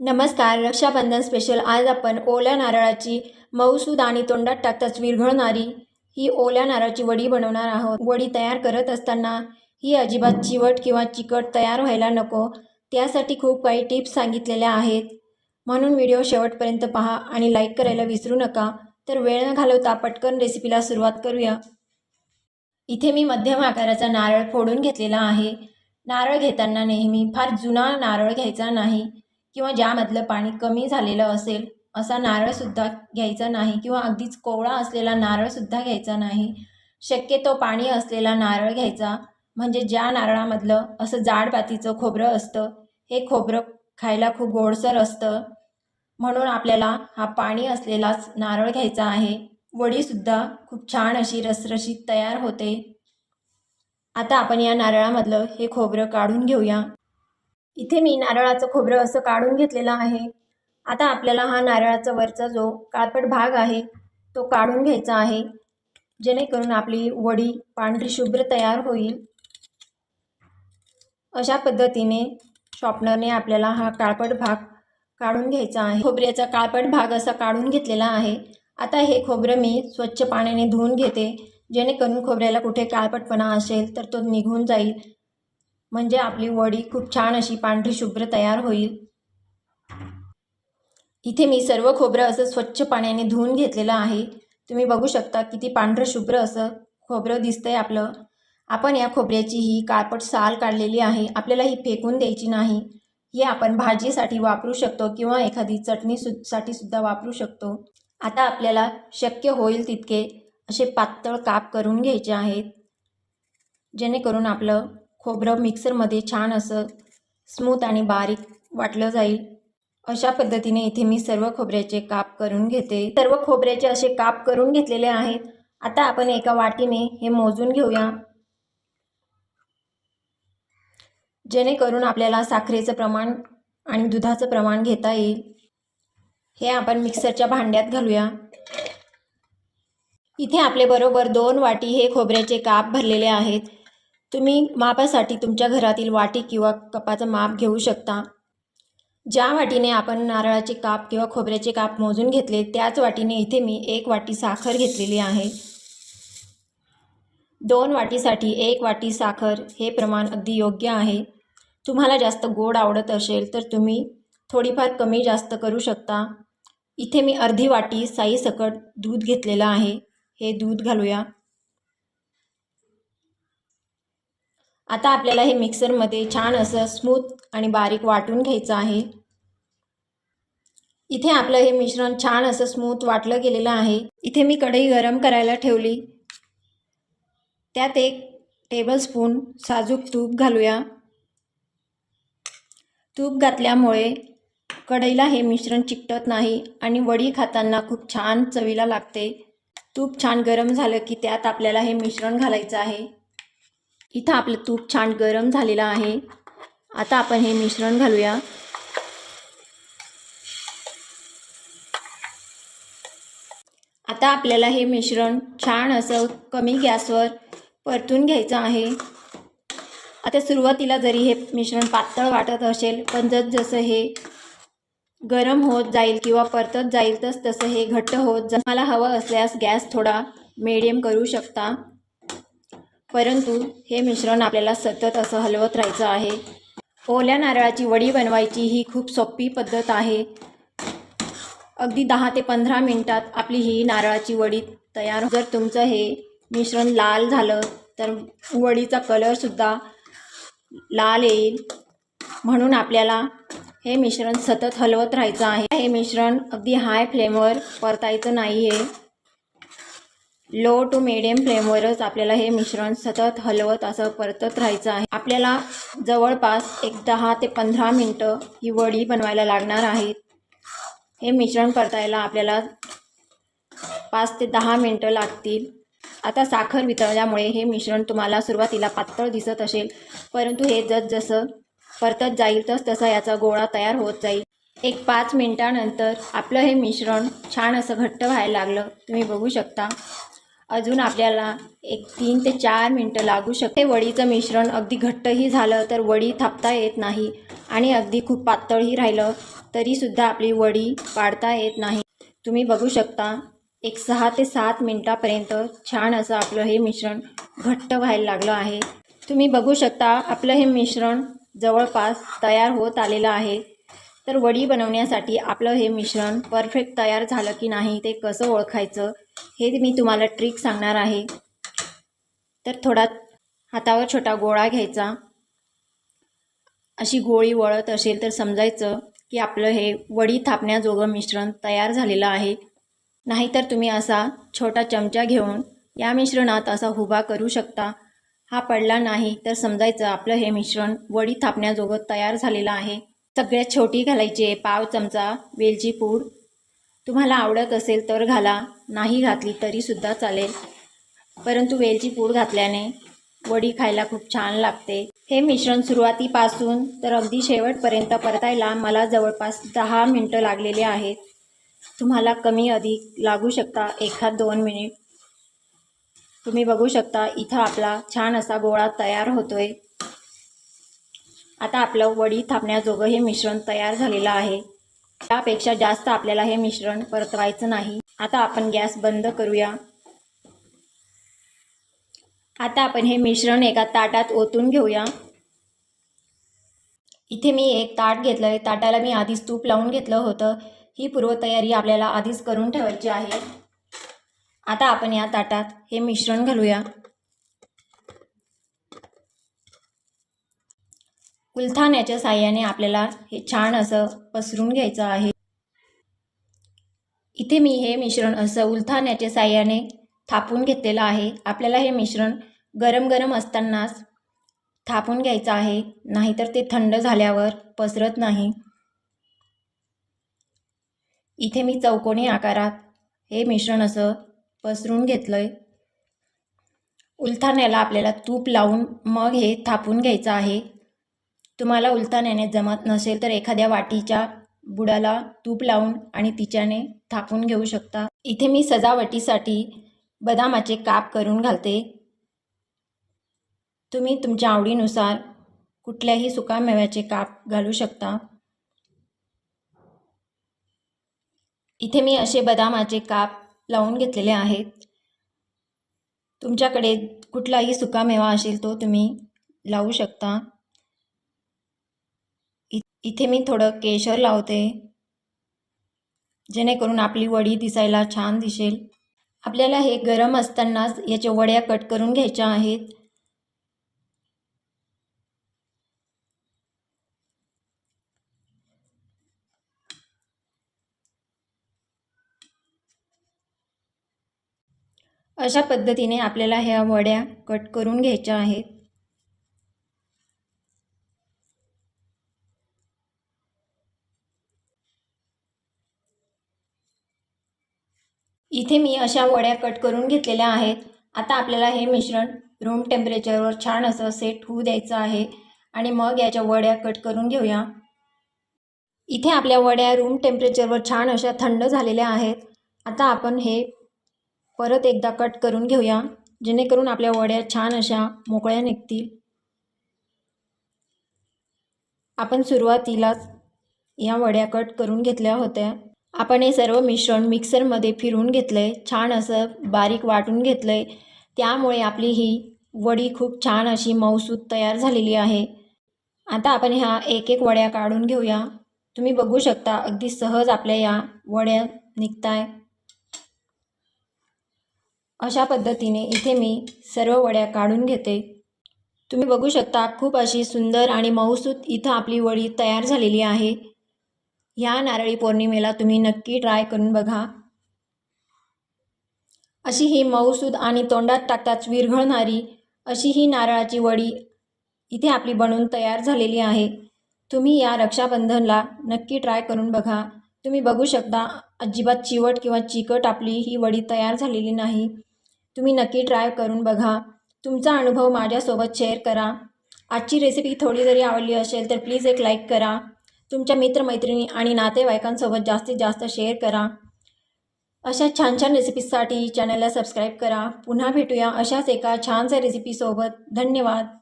नमस्कार रक्षाबंधन स्पेशल आज आपण ओल्या नारळाची मऊसूद आणि तोंडात टाकताच विरघळणारी ही ओल्या नारळाची वडी बनवणार आहोत. वडी तयार करत असताना ही अजिबात चिवट किंवा चिकट तयार व्हायला नको. त्यासाठी खूप काही टिप्स सांगितलेल्या आहेत. म्हणून व्हिडिओ शेवटपर्यंत पहा आणि लाईक करायला विसरू नका. तर वेळ न घालवता पटकन रेसिपीला सुरुवात करूया. इथे मी मध्यम आकाराचा नारळ फोडून घेतलेला आहे. नारळ घेताना नेहमी फार जुना नारळ घ्यायचा नाही. किंवा ज्यामधलं पाणी कमी झालेलं असेल असा नारळसुद्धा घ्यायचा नाही किंवा अगदीच कोवळा असलेला नारळसुद्धा घ्यायचा नाही. शक्यतो पाणी असलेला नारळ घ्यायचा म्हणजे ज्या नारळामधलं असं जाड पातीचं खोबरं असतं हे खोबरं खायला खूप गोडसर असतं. म्हणून आपल्याला हा पाणी असलेलाच नारळ घ्यायचा आहे. वडीसुद्धा खूप छान अशी रसरशीत तयार होते. आता आपण या नारळामधलं हे खोबरं काढून घेऊया. इथे मी नारळाचं खोबरं असं काढून घेतलेलं आहे. आता आपल्याला हा नारळाचा वरचा जो काळपट भाग आहे तो काढून घ्यायचा आहे. जेणेकरून आपली वडी पांढरी शुभ्र तयार होईल. अशा पद्धतीने शॉपनरने आपल्याला हा काळपट भाग काढून घ्यायचा आहे. खोबऱ्याचा काळपट भाग असा काढून घेतलेला आहे. आता हे खोबरं मी स्वच्छ पाण्याने धुवून घेते. जेणेकरून खोबऱ्याला कुठे काळपटपणा असेल तर तो निघून जाईल. म्हणजे आपली वडी खूप छान अशी पांढरी शुभ्र तयार होईल. इथे मी सर्व खोबरं असं स्वच्छ पाण्याने धुवून घेतलेलं आहे. तुम्ही बघू शकता किती पांढरं शुभ्र असं खोबरं दिसतंय आपलं. आपण या खोबऱ्याची ही काळपट साल काढलेली आहे. आपल्याला ही फेकून द्यायची नाही. ही आपण भाजीसाठी वापरू शकतो किंवा एखादी चटणी सु साठी सुद्धा वापरू शकतो. आता आपल्याला शक्य होईल तितके असे पातळ काप करून घ्यायचे आहेत. जेणेकरून आपलं खोबरं मिक्सरमध्ये छान असं स्मूथ आणि बारीक वाटलं जाईल. अशा पद्धतीने इथे मी सर्व खोबऱ्याचे काप करून घेते. सर्व खोबऱ्याचे असे काप करून घेतलेले आहेत. आता आपण एका वाटीने हे मोजून घेऊया. जेणेकरून आपल्याला साखरेचं प्रमाण आणि दुधाचं प्रमाण घेता येईल. हे आपण मिक्सरच्या भांड्यात घालूया. इथे आपले बरोबर दोन वाटी हे खोबऱ्याचे काप भरलेले आहेत. तुम्ही मापासाठी तुमच्या घरातील वाटी किंवा कपाचं माप घेऊ शकता. ज्या वाटीने आपण नारळाचे काप किंवा खोबऱ्याचे काप मोजून घेतले त्याच वाटीने इथे मी एक वाटी साखर घेतलेली आहे. दोन वाटीसाठी एक वाटी साखर हे प्रमाण अगदी योग्य आहे. तुम्हाला जास्त गोड आवडत असेल तर तुम्ही थोडीफार कमी जास्त करू शकता. इथे मी अर्धी वाटी साईसकट दूध घेतलेलं आहे. हे दूध घालूया. आता आपल्याला हे मिक्सरमध्ये छान असं स्मूथ आणि बारीक वाटून घ्यायचं आहे. इथे आपलं हे मिश्रण छान असं स्मूथ वाटलं गेलेलं आहे. इथे मी कढई गरम करायला ठेवली. त्यात एक टेबलस्पून साजूक तूप घालूया. तूप घातल्यामुळे कढईला हे मिश्रण चिकटत नाही आणि वडी खाताना खूप छान चवीला लागते. तूप छान गरम झालं की त्यात आपल्याला हे मिश्रण घालायचं आहे. इथं आपलं तूप छान गरम झालेलं आहे. आता आपण हे मिश्रण घालूया. आता आपल्याला हे मिश्रण छान असं कमी गॅसवर परतून घ्यायचं आहे. आता सुरुवातीला जरी हे मिश्रण पातळ वाटत असेल पण जसं हे गरम होत जाईल किंवा परतत जाईल तस तसं हे घट्ट होत जा मला हवं असल्यास गॅस थोडा मिडियम करू शकता. परंतु हे मिश्रण आपल्याला सतत असं हलवत राहायचं आहे. ओल्या नारळाची वडी बनवायची ही खूप सोपी पद्धत आहे. अगदी दहा ते पंधरा मिनटात आपली ही नारळाची वडी तयार जर तुमचं हे मिश्रण लाल झालं तर वडीचा कलरसुद्धा लाल येईल. म्हणून आपल्याला हे मिश्रण सतत हलवत राहायचं आहे. हे मिश्रण अगदी हाय फ्लेमवर परतायचं नाही आहे लो टू मिडियम फ्लेमवरच आपल्याला हे मिश्रण सतत हलवत असं परतत राहायचं आहे. आपल्याला जवळपास एक दहा ते पंधरा मिनटं ही वडी बनवायला लागणार आहेत. हे मिश्रण परतायला आपल्याला पाच ते दहा मिनटं लागतील. आता साखर वितळल्यामुळे हे मिश्रण तुम्हाला सुरुवातीला पातळ दिसत असेल परंतु हे जसजसं परतत जाईल तस तसा याचा गोळा तयार होत जाईल. एक पाच मिनटानंतर आपलं हे मिश्रण छान असं घट्ट व्हायला लागलं. तुम्ही बघू शकता. अजून आपल्याला एक तीन ते चार मिनटं लागू शकते. वडीचं मिश्रण अगदी घट्टही झालं तर वडी थापता येत नाही आणि अगदी खूप पातळही राहिलं तरीसुद्धा आपली वडी पाडता येत नाही. तुम्ही बघू शकता एक सहा ते सात मिनटापर्यंत छान असं आपलं हे मिश्रण घट्ट व्हायला लागलं आहे. तुम्ही बघू शकता आपलं हे मिश्रण जवळपास तयार होत आलेलं आहे. तर वडी बनवण्यासाठी आपलं हे मिश्रण परफेक्ट तयार झालं की नाही ते कसं ओळखायचं हे मी तुम्हाला ट्रिक सांगणार आहे. तर थोडा हातावर छोटा गोळा घ्यायचा. अशी गोळी वळत असेल तर समजायचं की आपलं हे वडी थापण्याजोगं मिश्रण तयार झालेलं आहे. नाहीतर तुम्ही असा छोटा चमचा घेऊन या मिश्रणात असा हुबा करू शकता. हा पडला नाही तर समजायचं आपलं हे मिश्रण वडी थापण्याजोगं तयार झालेलं आहे. सगळ्यात छोटी घालायची आहे पाव चमचा वेलची पूड. तुम्हाला आवडत असेल तर घाला. नाही घातली तरीसुद्धा चालेल. परंतु वेलची पूड घातल्याने वडी खायला खूप छान लागते. हे मिश्रण सुरुवातीपासून तर अगदी शेवटपर्यंत परतायला मला जवळपास दहा मिनटं लागलेले आहेत. तुम्हाला कमी अधिक लागू शकता. एखाद दोन मिनिट. तुम्ही बघू शकता इथं आपला छान असा गोळा तयार होतोय. आता आपलं वडी थापण्याजोगं हे मिश्रण तयार झालेलं आहे. त्यापेक्षा जास्त आपल्याला हे मिश्रण परतवायचं नाही. आता आपण गॅस बंद करूया. आता आपण हे मिश्रण एका ताटात ओतून घेऊया. इथे मी एक ताट घेतलं आहे ताटाला मी आधीच तूप लावून घेतलं होतं. ही पूर्वतयारी आपल्याला आधीच करून ठेवायची आहे. आता आपण या ताटात हे मिश्रण घालूया. उलथाण्याच्या साह्याने आपल्याला हे छान असं पसरून घ्यायचं आहे. इथे मी हे मिश्रण असं उलथाण्याच्या साह्याने थापून घेतलेलं आहे. आपल्याला हे मिश्रण गरम गरम असतानाच थापून घ्यायचं आहे. नाहीतर ते थंड झाल्यावर पसरत नाही. इथे मी चौकोनी आकारात हे मिश्रण असं पसरून घेतलं आहे उलथाण्याला आपल्याला तूप लावून मग हे थापून घ्यायचं आहे. तुम्हाला उलथाण्याने जमत नसेल तर एखाद्या वाटीच्या बुडाला तूप लावून आणि तिच्याने थापून घेऊ शकता. इथे मी सजावटीसाठी बदामाचे काप करून घालते. तुम्ही तुमच्या आवडीनुसार कुठल्याही सुकामेव्याचे काप घालू शकता. इथे मी असे बदामाचे काप लावून घेतलेले आहेत. तुमच्याकडे कुठलाही सुकामेवा असेल तो तुम्ही लावू शकता. इथे मी थोडं केशर लावते. जेणेकरून आपली वडी दिसायला छान दिसेल. आपल्याला हे गरम असतानाच याच्या वड्या कट करून घ्यायच्या आहेत. अशा पद्धतीने आपल्याला ह्या वड्या कट करून घ्यायच्या आहेत. इथे मी अशा वड्या कट करून घेतलेल्या आहेत. आता आपल्याला हे मिश्रण रूम टेम्परेचरवर छान असं सेट होऊ द्यायचं आहे. आणि मग याच्या वड्या कट करून घेऊया. इथे आपल्या वड्या रूम टेम्परेचरवर छान अशा थंड झालेल्या आहेत. आता आपण हे परत एकदा कट करून घेऊया. जेणेकरून आपल्या वड्या छान अशा मोकळ्या निघतील. आपण सुरुवातीलाच या वड्या कट करून घेतल्या होत्या. आपण हे सर्व मिश्रण मिक्सरमध्ये फिरवून घेतलं आहे छान असं बारीक वाटून घेतलं आहे त्यामुळे आपली ही वडी खूप छान अशी मऊसूत तयार झालेली आहे. आता आपण ह्या एक एक वड्या काढून घेऊया. तुम्ही बघू शकता अगदी सहज आपल्या या वड्या निघताय. अशा पद्धतीने इथे मी सर्व वड्या काढून घेते. तुम्ही बघू शकता खूप अशी सुंदर आणि मऊसूत इथं आपली वडी तयार झालेली आहे. ह्या नारळी पौर्णिमेला तुम्ही नक्की ट्राय करून बघा. अशी ही मऊसूद आणि तोंडात टाकताच विरघळणारी अशी ही नारळाची वडी इथे आपली बनवून तयार झालेली आहे. तुम्ही या रक्षाबंधनला नक्की ट्राय करून बघा. तुम्ही बघू शकता अजिबात चिवट किंवा चिकट आपली ही वडी तयार झालेली नाही. तुम्ही नक्की ट्राय करून बघा. तुमचा अनुभव माझ्यासोबत शेअर करा. आजची रेसिपी थोडी जरी आवडली असेल तर प्लीज एक लाईक करा. तुमच्या मित्रमैत्रिणी आणि नातेवाईकांसोबत जास्तीत जास्त शेअर करा. अशा छान छान रेसिपीजसाठी चॅनलला सबस्क्राईब करा. पुन्हा भेटूया अशाच एका छानशा रेसिपीसोबत धन्यवाद.